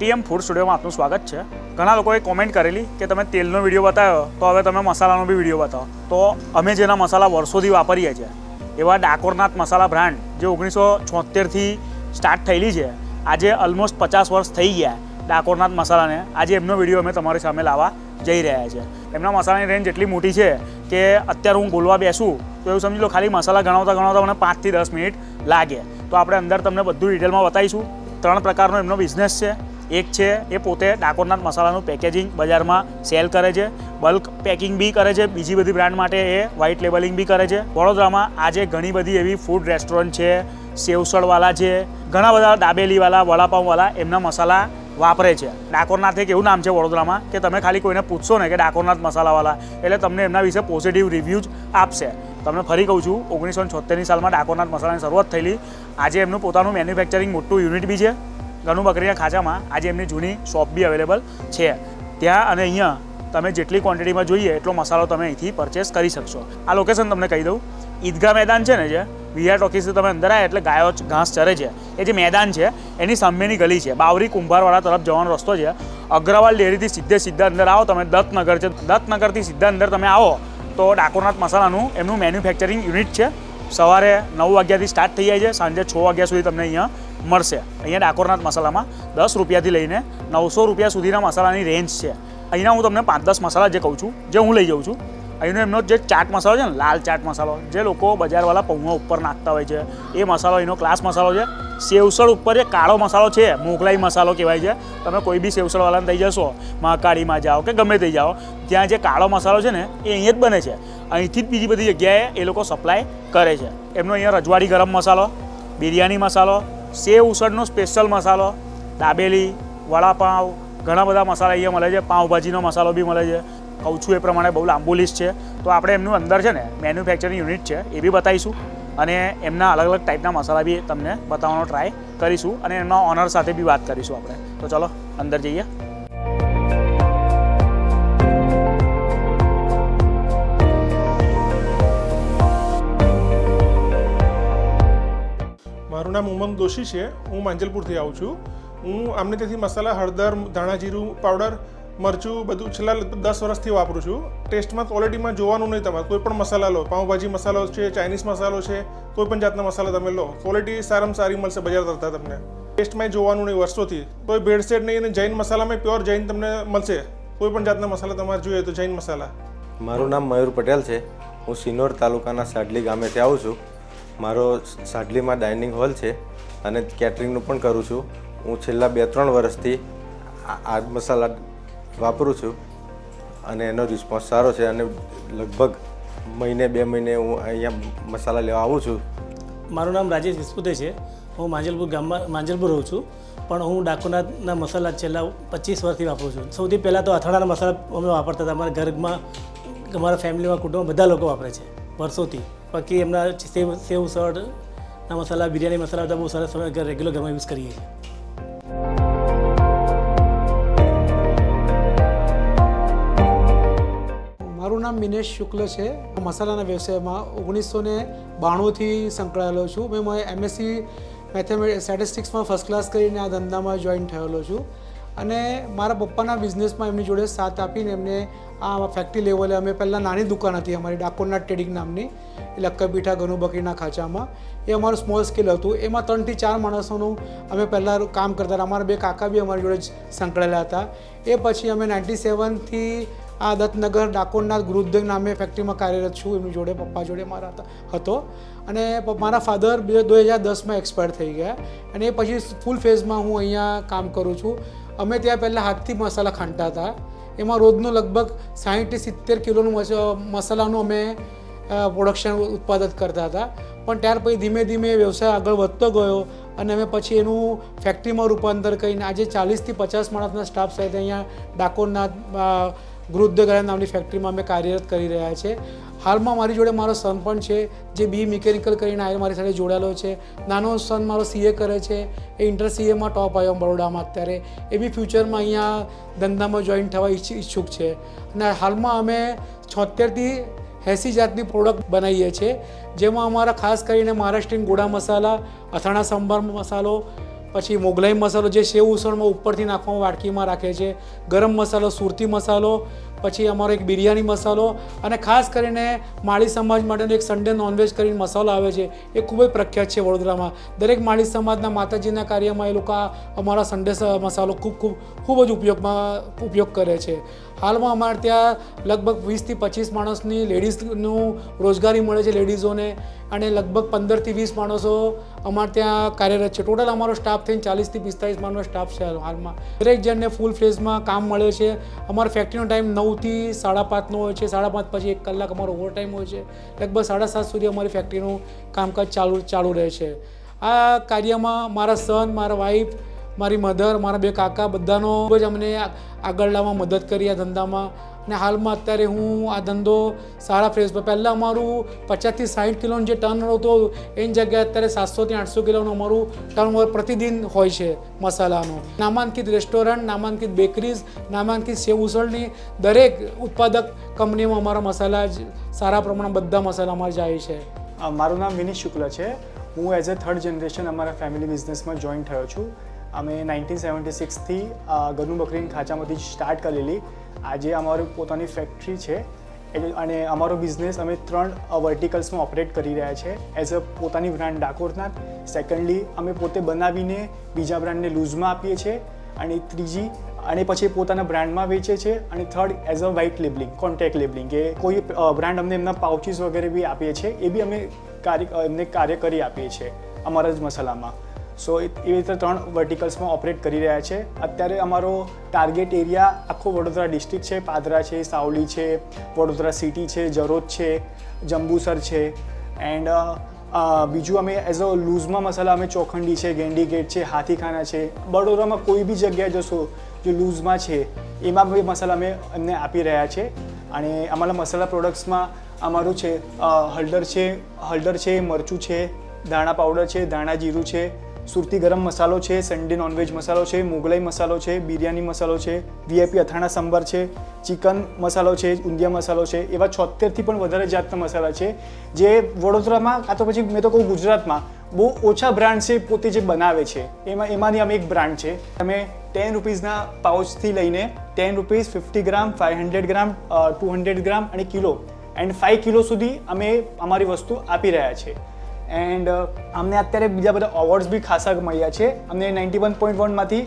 ATM food સ્ટુડિયોમાં આપનું સ્વાગત છે. ઘણા લોકોએ કોમેન્ટ કરેલી કે તમે તેલનો વીડિયો બતાવ્યો, તો હવે તમે મસાલાનો બી વીડિયો બતાવો. તો અમે જેના મસાલા વર્ષોથી વાપરીએ છીએ, એવા ડાકોરનાથ મસાલા બ્રાન્ડ જે ઓગણીસો છોતેરથી સ્ટાર્ટ થયેલી છે, આજે ઓલમોસ્ટ પચાસ વર્ષ થઈ ગયા ડાકોરનાથ મસાલાને. આજે એમનો વીડિયો અમે તમારી સામે લાવવા જઈ રહ્યા છે એમના મસાલાની રેન્જ એટલી મોટી છે કે અત્યારે હું બોલવા બેસું, તો એવું સમજી લો ખાલી મસાલા ગણાવતા ગણાવતા મને પાંચથી દસ મિનિટ લાગે. તો આપણે અંદર તમને બધું ડિટેલમાં બતાવીશું. ત્રણ પ્રકારનો એમનો બિઝનેસ છે. એક છે, એ પોતે ડાકોરનાથ મસાલાનું પેકેજિંગ બજારમાં સેલ કરે છે. બલ્ક પેકિંગ બી કરે છે. બીજી બધી બ્રાન્ડ માટે એ વ્હાઇટ લેબલિંગ બી કરે છે. વડોદરામાં આજે ઘણી બધી એવી ફૂડ રેસ્ટોરન્ટ છે, સેવસળવાલા છે, ઘણા બધા દાબેલીવાલા, વડાપાઉંવાલા એમના મસાલા વાપરે છે. ડાકોરનાથ એક એવું નામ છે વડોદરામાં કે તમે ખાલી કોઈને પૂછશો ને કે ડાકોરનાથ મસાલાવાલા, એટલે તમને એમના વિશે પોઝિટિવ રિવ્યૂ જ આપશે. તમને ફરી કહું છું, ઓગણીસો છોતેરની સાલમાં ડાકોરનાથ મસાલાની શરૂઆત થયેલી. આજે એમનું પોતાનું મેન્યુફેક્ચરિંગ મોટું યુનિટ બી છે. ગનુ બકરીના ખાંચામાં આજે એમની જૂની શોપ બી અવેલેબલ છે. ત્યાં અને અહીંયા તમે જેટલી ક્વોન્ટિટીમાં જોઈએ, એટલો મસાલો તમે અહીંથી પરચેસ કરી શકશો. આ લોકેશન તમને કહી દઉં. ઈદગાહ મેદાન છે ને જે વીઆર ટોકીસથી તમે અંદર આવ્યા એટલે ગાયો ઘાસ ચરે છે. એ જે મેદાન છે, એની સામેની ગલી છે. બાવરી કુંભારવાળા તરફ જવાનો રસ્તો છે. અગ્રવાલ ડેરીથી સીધે સીધા અંદર આવો. તમે દત્તનગર છે, દત્તનગરથી સીધા અંદર તમે આવો, તો ડાકોરનાથ મસાલાનું એમનું મેન્યુફેક્ચરિંગ યુનિટ છે. સવારે નવ વાગ્યાથી સ્ટાર્ટ થઈ જાય છે. સાંજે છ વાગ્યા સુધી તમને અહીંયા મળશે. અહીંયા ડાકોરનાથ મસાલામાં દસ રૂપિયાથી લઈને નવસો રૂપિયા સુધીના મસાલાની રેન્જ છે. અહીંના હું તમને પાંચ દસ મસાલા જે કહું છું, જે હું લઈ જાઉં છું, અહીંનો એમનો જે ચાટ મસાલો છે ને, લાલ ચાટ મસાલો, જે લોકો બજારવાળા પૌવા ઉપર નાખતા હોય છે, એ મસાલો, એનો ક્લાસ મસાલો છે. સેવસળ ઉપર જે કાળો મસાલો છે, મોગલાઈ મસાલો કહેવાય છે. તમે કોઈ બી સેવસળવાળાને થઈ જશો, મહાકાળીમાં જાઓ કે ગમે તે જાઓ, ત્યાં જે કાળો મસાલો છે ને, એ અહીંયા જ બને છે. અહીંથી જ બીજી બધી જગ્યાએ એ લોકો સપ્લાય કરે છે. એમનો અહીંયા રજવાડી ગરમ મસાલો, બિરયાની મસાલો સેવ ઉસળનો સ્પેશિયલ મસાલો, દાબેલી વડાપાઉં ઘણા બધા મસાલા અહીંયા મળે છે. પાઉંભાજીનો મસાલો બી મળે છે. કહું છું એ પ્રમાણે બહુ લાંબુ લિસ્ટ છે. તો આપણે એમનું અંદર છે ને મેન્યુફેક્ચરિંગ યુનિટ છે, એ બી બતાવીશું. અને એમના અલગ અલગ ટાઈપના મસાલા બી તમને બતાવવાનો ટ્રાય કરીશું. અને એમના ઓનર સાથે બી વાત કરીશું આપણે. તો ચલો, અંદર જઈએ. મારું નામ ઉમંગ દોશી છે. હું માંજલપુરથી આવું છું. હું આમને ત્યાંથી મસાલા, હળદર, ધાણા, જીરું, પાવડર, મરચું બધું છેલ્લા દસ વર્ષથી વાપરું છું. ટેસ્ટમાં ક્વોલિટીમાં જોવાનું નહીં તમારે. કોઈ પણ મસાલા લો. પાઉંભાજી મસાલો છે, ચાઇનીઝ મસાલો છે, કોઈ પણ જાતના મસાલા તમે લો. ક્વોલિટી સારામાં સારી મળશે બજાર કરતાં તમને. ટેસ્ટમાં જોવાનું નહીં વર્ષોથી. કોઈ ભેળસેળ નહીં અને જૈન મસાલામાં પ્યોર જૈન તમને મળશે. કોઈ પણ જાતના મસાલા તમારે જોઈએ તો જૈન મસાલા. મારું નામ મયુર પટેલ છે. હું સિનોર તાલુકાના સાડલી ગામેથી આવું છું. મારો સાડલીમાં ડાઇનિંગ હોલ છે અને કેટરિંગનું પણ કરું છું. હું છેલ્લા બે ત્રણ વર્ષથી આ મસાલા વાપરું છું અને એનો રિસ્પોન્સ સારો છે અને લગભગ મહિને બે મહિને હું અહીંયા મસાલા લેવા આવું છું. મારું નામ રાજેશ વિસ્પુતે છે. હું માંજલપુર ગામમાં માંજલપુર રહું છું. પણ હું ડાકોરનાથના મસાલા છેલ્લા પચીસ વર્ષથી વાપરું છું. સૌથી પહેલાં તો અથાણાના મસાલા અમે વાપરતા હતા. અમારા ઘરમાં, અમારા ફેમિલીમાં કુટુંબમાં બધા લોકો વાપરે છે, વર્ષોથી. બાકી એમના સેવ સેવ સળના મસાલા, બિરયાની મસાલા બધા બહુ સરસ અમે રેગ્યુલર ઘરમાં યુઝ કરીએ છીએ. મારું નામ મિનેશ શુક્લ છે. હું મસાલાના વ્યવસાયમાં ઓગણીસો ને બાણુંથી સંકળાયેલો છું. મેં મેં એમએસસી મેથેમેટિક્સ સ્ટેટિસ્ટિક્સમાં ફર્સ્ટ ક્લાસ કરીને આ ધંધામાં જોઈન થયેલો છું. અને મારા પપ્પાના બિઝનેસમાં એમની જોડે સાથ આપીને એમને આ ફેક્ટરી લેવલે અમે પહેલાં નાની દુકાન હતી અમારી, ડાકોરના ટ્રેડિંગ નામની લક્કરપીઠા ગનુ બકરીના ખાંચામાં. એ અમારું સ્મોલ સ્કેલ હતું. એમાં ત્રણથી ચાર માણસોનું અમે પહેલાં કામ કરતા હતા. અમારા બે કાકા બી અમારી જોડે જ સંકળાયેલા હતા. એ પછી અમે નાઇન્ટી સેવનથી આ દત્તનગર, ડાકોરના ગૃહોદ્યોગ નામે ફેક્ટરીમાં કાર્યરત છું. એમની જોડે પપ્પા જોડે મારા હતા અને મારા ફાધર બે હજાર દસમાં એક્સપાયર થઈ ગયા. અને એ પછી ફૂલ ફેઝમાં હું અહીંયા કામ કરું છું. અમે ત્યાં પહેલાં હાથથી મસાલા ખાંડતા હતા. એમાં રોજનું લગભગ સાહીઠથી સિત્તેર કિલોનું મસાલાનું અમે પ્રોડક્શન ઉત્પાદન કરતા હતા. પણ ત્યાર પછી ધીમે ધીમે વ્યવસાય આગળ વધતો ગયો અને અમે પછી એનું ફેક્ટરીમાં રૂપાંતર કરીને આજે ચાલીસથી પચાસ માણસના સ્ટાફ સાથે અહીંયા ડાકોરના ગૃહોદ્યોગ નામની ફેક્ટરીમાં અમે કાર્યરત કરી રહ્યા છે. હાલમાં મારી જોડે મારો સન પણ છે, જે બી મિકેનિકલ કરીને આ મારી સાથે જોડાયેલો છે. નાનો સન મારો સીએ કરે છે, એ ઇન્ટર સીએમાં ટોપ આવ્યો બરોડામાં અત્યારે. એ બી ફ્યુચરમાં અહીંયા ધંધામાં જોઈન થવા ઈચ્છ- ઈચ્છુક છે. અને હાલમાં અમે છોતેરથી એંસી જાતની પ્રોડક્ટ બનાવીએ છીએ, જેમાં અમારા ખાસ કરીને મહારાષ્ટ્રીયન ગોળા મસાલા, અથાણા સંભાર મસાલો, પછી મોગલાઈ મસાલો જે સેવ ઉસળમાં ઉપરથી નાખવામાં વાટકીમાં રાખે છે, ગરમ મસાલો, સુરતી મસાલો પછી અમારો એક બિરયાની મસાલો અને ખાસ કરીને માળી સમાજ માટેનો એક સન્ડે નોનવેજ કરીને મસાલો આવે છે, એ ખૂબ જ પ્રખ્યાત છે વડોદરામાં. દરેક માળી સમાજના માતાજીના કાર્યમાં એ લોકો અમારા સન્ડે મસાલો ખૂબ ખૂબ ખૂબ જ ઉપયોગમાં, ઉપયોગ કરે છે. હાલમાં અમારે ત્યાં લગભગ વીસથી પચીસ માણસની લેડીઝનું રોજગારી મળે છે લેડીઝોને અને લગભગ પંદરથી વીસ માણસો અમારે ત્યાં કાર્યરત છે. ટોટલ અમારો સ્ટાફ થઈને ચાલીસથી પિસ્તાલીસ માણસનો સ્ટાફ છે હાલમાં. દરેક જણને ફૂલ ફ્લેઝમાં કામ મળે છે. અમારો ફેક્ટરીનો ટાઈમ નવથી સાડા પાંચનો હોય છે. સાડા પાંચ પછી એક કલાક અમારો ઓવર ટાઈમ હોય છે. લગભગ સાડા સાત સુધી અમારી ફેક્ટરીનું કામકાજ ચાલુ ચાલુ રહે છે. આ કાર્યમાં મારા સન મારા વાઈફ મારી મધર, મારા બે કાકા બધાનો ખૂબ જ અમને આગળ લાવવા મદદ કરી આ ધંધામાં. અને હાલમાં અત્યારે હું આ ધંધો સારા ફ્રેશ પહેલાં અમારું પચાસથી સાઠ કિલોનું જે ટર્ન હતો, એની જગ્યાએ અત્યારે સાતસોથી આઠસો કિલોનું અમારું ટર્ન પ્રતિદિન હોય છે મસાલાનું. નામાંકિત રેસ્ટોરન્ટ, નામાંકિત બેકરીઝ, નામાંકિત સેવ ઉસળની દરેક ઉત્પાદક કંપનીમાં અમારા મસાલા જ સારા પ્રમાણમાં બધા મસાલા અમારે જાય છે. મારું નામ વિનીત શુક્લ છે. હું એઝ અ થર્ડ જનરેશન અમારા ફેમિલી બિઝનેસમાં જોઈન થયો છું. અમે નાઇન્ટીન સેવન્ટી સિક્સથી ગનુ બકરીન ખાંચામાંથી સ્ટાર્ટ કરેલી. આજે અમારી પોતાની ફેક્ટરી છે. અને અમારો બિઝનેસ અમે ત્રણ વર્ટિકલ્સમાં ઓપરેટ કરી રહ્યા છે. એઝ અ પોતાની બ્રાન્ડ ડાકોરનાથ. સેકન્ડલી, અમે પોતે બનાવીને બીજા બ્રાન્ડને લૂઝમાં આપીએ છીએ. અને ત્રીજી, અને પછી પોતાના બ્રાન્ડમાં વેચે છે. અને third, as a white labeling contact labeling, કે કોઈ બ્રાન્ડ અમને એમના પાઉચીસ વગેરે બી આપીએ છીએ. એ બી અમે કાર્ય એમને કાર્ય કરી આપીએ છીએ અમારા જ મસાલામાં. સો એવી રીતે ત્રણ વર્ટિકલ્સમાં ઓપરેટ કરી રહ્યા છે. અત્યારે અમારો ટાર્ગેટ એરિયા આખો વડોદરા ડિસ્ટ્રિક્ટ છે. પાદરા છે, સાવલી છે, વડોદરા સિટી છે, જરોદ છે, જંબુસર છે. એન્ડ બીજું અમે એઝ અ લૂઝમાં મસાલા અમે ચોખંડી છે ગેંડી છે, હાથીખાના છે. વડોદરામાં કોઈ બી જગ્યાએ જશો, જે લૂઝમાં છે, એમાં બી મસાલા અમે એમને આપી રહ્યા છે. અને અમારા મસાલા પ્રોડક્ટ્સમાં અમારું છે હળદર છે હળદર છે, મરચું છે, ધાણા પાવડર છે, ધાણા જીરું છે સુરતી ગરમ મસાલો છે સન્ડે નોનવેજ મસાલો છે, મુગલાઈ મસાલો છે, બિરયાની મસાલો છે વીઆઈપી અથાણા સંભાર છે, ચિકન મસાલો છે, ઊંધિયા મસાલો છે, એવા છોતેરથી પણ વધારે જાતના મસાલા છે, જે વડોદરામાં કાં તો પછી મેં તો કહું ગુજરાતમાં, બહુ ઓછા બ્રાન્ડ છે પોતે જે બનાવે છે. એમાં, એમાંની અમે એક બ્રાન્ડ છે. તમે ટેન રૂપીઝના પાઉચથી લઈને ten rupees, fifty gram five hundred gram two hundred gram અને કિલો. એન્ડ ફાઇવ કિલો સુધી અમે અમારી વસ્તુ આપી રહ્યા છે. એન્ડ અમને અત્યારે બીજા બધા અવોર્ડ્સ બી ખાસા મળ્યા છે. અમને ninety one point વનમાંથી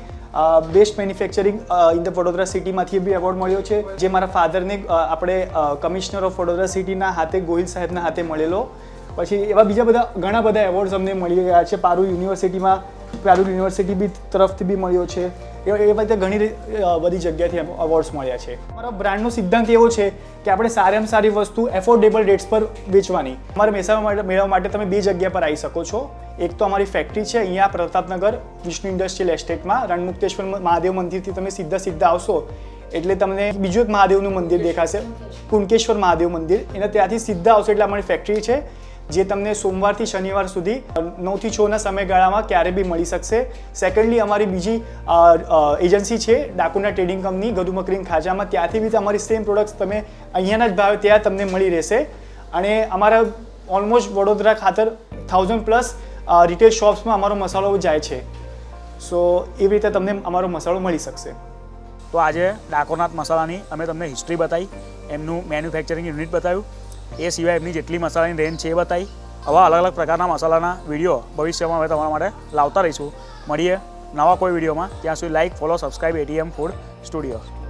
best manufacturing in the Vadodara સિટીમાંથી બી એવોર્ડ મળ્યો છે. જે મારા ફાધરને આપણે કમિશનર ઓફ વડોદરા સિટીના હાથે, ગોહિલ સાહેબના હાથે મળેલો. પછી એવા બીજા બધા ઘણા બધા એવોર્ડ્સ અમને મળી ગયા છે. પારુલ યુનિવર્સિટીમાં પારુલ યુનિવર્સિટી બી તરફથી બી મળ્યો છે. એ રીતે ઘણી બધી જગ્યાથી અવોર્ડ્સ મળ્યા છે. અમારા બ્રાન્ડનો સિદ્ધાંત એવો છે કે આપણે સારામાં સારી વસ્તુ એફોર્ડેબલ રેટ્સ પર વેચવાની. અમારે મહેસાણા માટે મેળવવા માટે તમે બે જગ્યા પર આવી શકો છો. એક તો અમારી ફેક્ટરી છે અહીંયા પ્રતાપનગર વિષ્ણુ ઇન્ડસ્ટ્રીયલ એસ્ટેટમાં રણમુક્તેશ્વર મહાદેવ મંદિરથી તમે સીધા સીધા આવશો એટલે તમને બીજું એક મહાદેવનું મંદિર દેખાશે. કુંકેશ્વર મહાદેવ મંદિર. એના ત્યાંથી સીધા આવશે એટલે અમારી ફેક્ટરી છે. જે તમને સોમવારથી શનિવાર સુધી નવથી છના સમયગાળામાં ક્યારે બી મળી શકશે. સેકન્ડલી અમારી બીજી એજન્સી છે ડાકોના ટ્રેડિંગ કંપની ગધુમકરીન ખાજામાં. ત્યાંથી બી તમારી સેમ પ્રોડક્ટ્સ તમે અહીંયાના જ ભાવે ત્યાં તમને મળી રહેશે. અને અમારા ઓલમોસ્ટ વડોદરા ખાતર થાઉઝન્ડ પ્લસ રિટેલ શોપ્સમાં અમારો મસાલો જાય છે. સો એવી રીતે તમને અમારો મસાલો મળી શકશે. તો આજે ડાકોરનાથ મસાલાની અમે તમને હિસ્ટ્રી બતાવી, એમનું મેન્યુફેક્ચરિંગ યુનિટ બતાવ્યું. એ સિવાય એમની જેટલી મસાલાની રેન્જ છે એ બતાવી. આવા અલગ અલગ પ્રકારના મસાલાના વીડિયો ભવિષ્યમાં હવે તમારા માટે લાવતા રહીશું. મળીએ નવા કોઈ વિડીયોમાં ત્યાં સુધી like follow subscribe ATM food studio